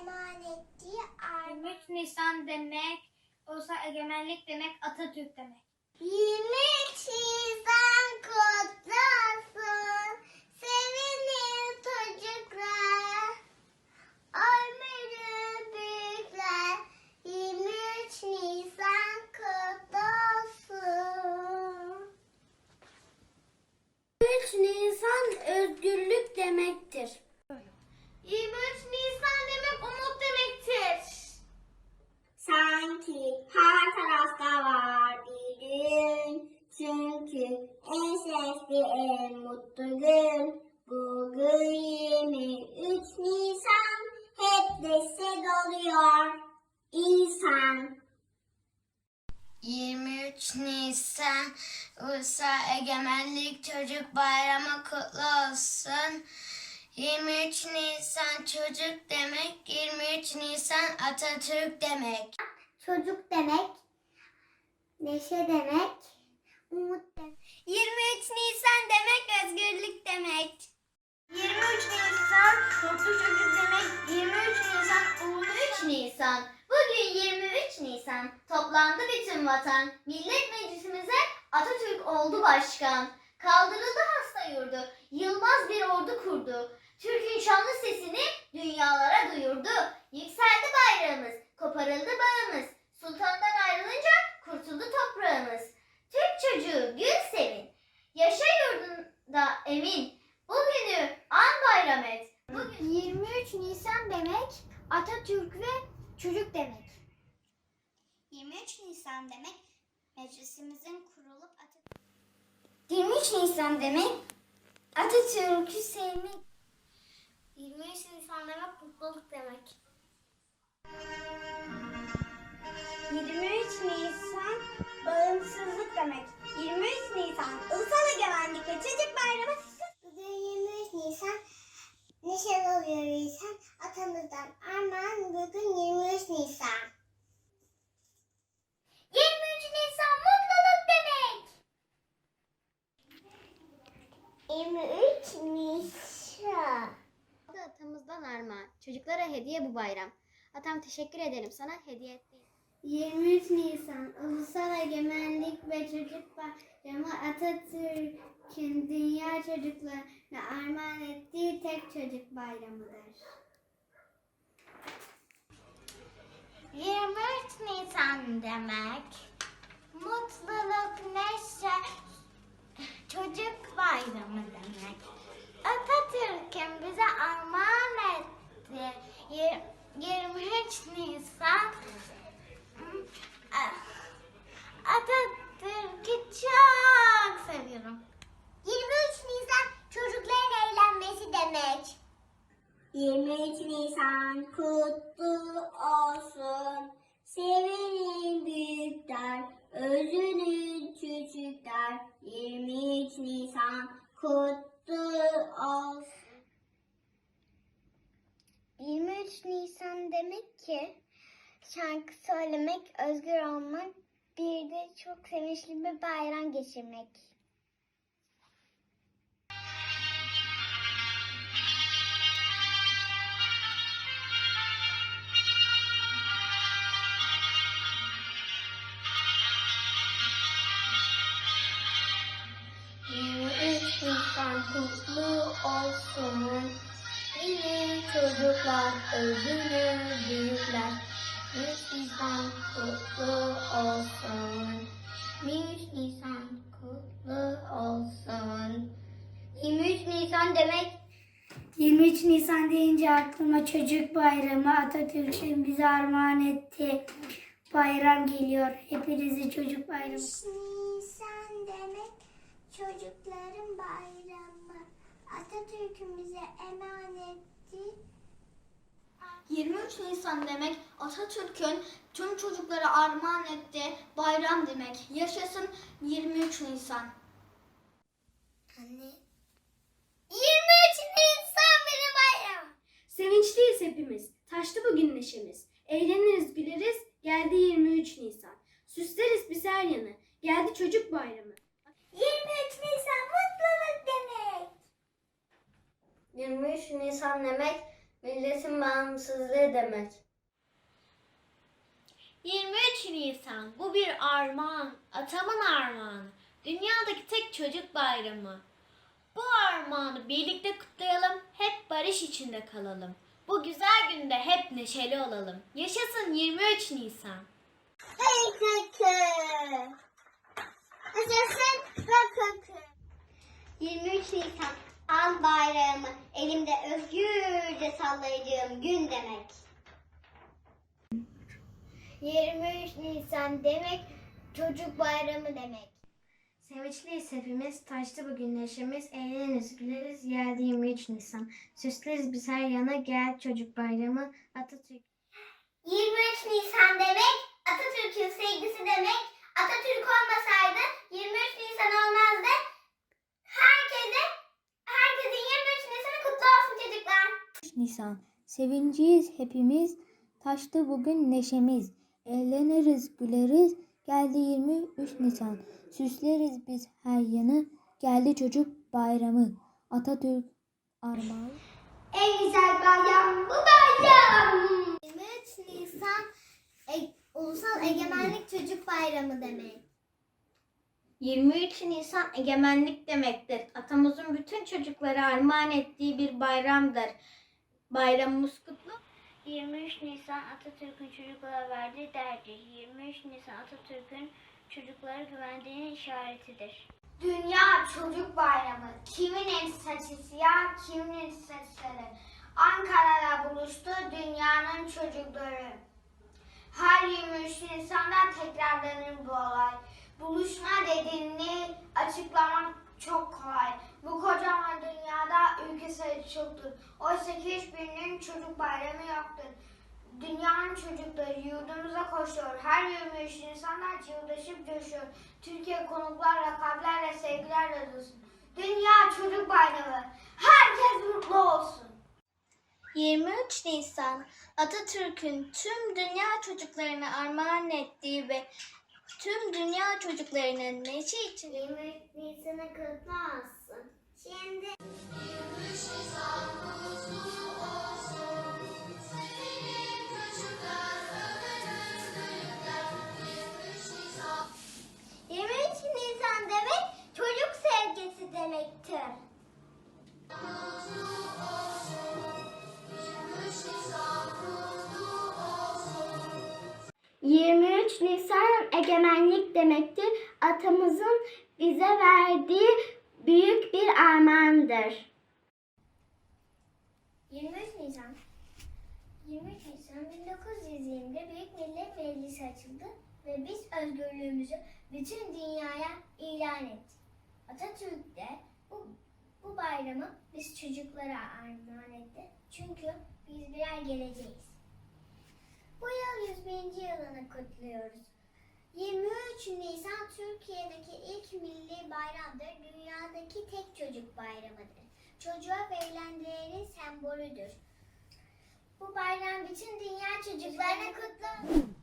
Emanet armağan. 23 Nisan demek, ulusal egemenlik demek, Atatürk demek. 23 Nisan kutlu olsun. Sevinin çocuklar. Ölmeli büyükler. 23 Nisan kutlu olsun. 23 Nisan özgürlük demektir. 23 Nisan demek umut demektir. Sanki her tarafta var bir gün. Çünkü en sesli en mutlu gün. Bugün 23 Nisan hep destek oluyor. İnsan. 23 Nisan Ulusal Egemenlik Çocuk Bayramı kutlu olsun. 23 Nisan çocuk demek, 23 Nisan Atatürk demek. Çocuk demek, neşe demek, umut demek. Toplandı bütün vatan. Millet Meclisimize Atatürk oldu başkan. Kaldırıldı hasta yurdu. Yılmaz bir ordu kurdu. Türk'ün şanlı sesini dünyalara duyurdu. Yükseldi bayrağımız, koparıldı bağımız. Sultandan ayrılınca kurtuldu toprağımız. Türk çocuğu gül sevin. Yaşa yurdunda emin. Bugünü an bayram et. Bugün 23 Nisan demek Atatürk ve çocuk demek. 23 Nisan demek, meclisimizin kurulup Atatürk 23 Nisan demek Atatürk'ü sevmek. Hediye bu bayram. Atam teşekkür ederim sana hediye ettiğin. 23 Nisan Ulusal Egemenlik ve Çocuk Bayramı Atatürk'ün dünya çocuklarına armağan ettiği tek çocuk bayramıdır. 23 Nisan demek mutluluk, neşe, çocuk bayramı demek. Atatürk'ün bize armağan etti. Yir- 23 Nisan Atatürk'ü çok seviyorum. 23 Nisan çocukların eğlenmesi demek. 23 Nisan kutlu olsun. Sevinin büyükler, özünün küçükler. 23 Nisan kutlu olsun. 23 Nisan demek ki şarkı söylemek, özgür olmak, bir de çok sevinçli bir bayram geçirmek. Nisan kutlu olsun. Yine çocuklar özünü büyükler. 23 Nisan kutlu olsun. 23 Nisan kutlu olsun. 23 Nisan demek 23 Nisan deyince aklıma çocuk bayramı Atatürk'ün bize armağan ettiği bayram geliyor. Hepinizi çocuk bayramı. Nisan demek çocukların bayramı. Atatürk'ün bize emanetti. 23 Nisan demek Atatürk'ün tüm çocuklara armağan ettiği bayram demek. Yaşasın 23 Nisan. Anne. 23 Nisan benim bayram. Sevinçliyiz hepimiz. Taştı bugün neşemiz. Eğleniriz, güleriz. Geldi 23 Nisan. Süsleriz biz her yanı. Geldi çocuk bayramı. 23 Nisan mutluluk demek. 23 Nisan demek milletin bağımsızlığı demek. 23 Nisan bu bir armağan, atamın armağanı. Dünyadaki tek çocuk bayramı. Bu armağanı birlikte kutlayalım, hep barış içinde kalalım. Bu güzel günde hep neşeli olalım. Yaşasın 23 Nisan. Hey kaka. Yaşasın kaka. 23 Nisan an bayramı elimde özgürce sallayacağım gün demek. 23 Nisan demek çocuk bayramı demek. Sevinçliyiz hepimiz, taştı bugün neşemiz, eğleniriz, güleriz, geldi 23 Nisan. Süsleriz biz her yana, gel çocuk bayramı, Atatürk. 23 Nisan demek Atatürk'ün sevgisi demek. Atatürk olmasaydı 23 Nisan olmazdı. Herkese, herkesin 23 Nisan'ı kutlu olsun çocuklar. Nisan. Sevinciyiz hepimiz, taştı bugün neşemiz. Eğleniriz, güleriz, geldi 23 Nisan. Süsleriz biz her yanı, geldi çocuk bayramı. Atatürk armağan. En güzel bayram bu bayram. 23 Nisan e- Ulusal Egemenlik Çocuk Bayramı demek. 23 Nisan egemenlik demektir. Atamızın bütün çocuklara armağan ettiği bir bayramdır. Bayramımız kutlu. 23 Nisan Atatürk'ün çocuklara verdiği derdi. 23 Nisan Atatürk'ün çocuklara güvendiğinin işaretidir. Dünya Çocuk Bayramı. Kiminin saçı siyah, kiminin saçı sarı. Ankara'da buluştu dünyanın çocukları. Her 23 Nisan'da tekrarlanır bu olay. Buluşma dediğini açıklamak çok kolay. Bu kocaman dünyada ülke çoktur. Oysa ki hiçbirinin çocuk bayramı yoktur. Dünyanın çocukları yurdumuza koşuyor. Her 23 Nisan'da yıldaşıp coşuyor. Türkiye konuklarla, kalplerle, sevgilerle dolsun. Dünya Çocuk Bayramı. Herkes mutlu olsun. 23 Nisan Atatürk'ün tüm dünya çocuklarına armağan ettiği ve tüm dünya çocuklarının neşe için 23 Nisan'ı kutlu olsun. Şimdi 23 Nisan egemenlik demektir. Atamızın bize verdiği büyük bir armağandır. 23 Nisan 23 Nisan 1920'de Büyük Millet Meclisi açıldı ve biz özgürlüğümüzü bütün dünyaya ilan ettik. Atatürk de bu, bu bayramı biz çocuklara armağan etti. Çünkü biz birer geleceğiz. Bu yıl 101. yılını kutluyoruz. 23 Nisan Türkiye'deki ilk milli bayramdır. Dünyadaki tek çocuk bayramıdır. Çocuğa verilen değerin sembolüdür. Bu bayram bütün dünya çocuklarına kutlu olsun.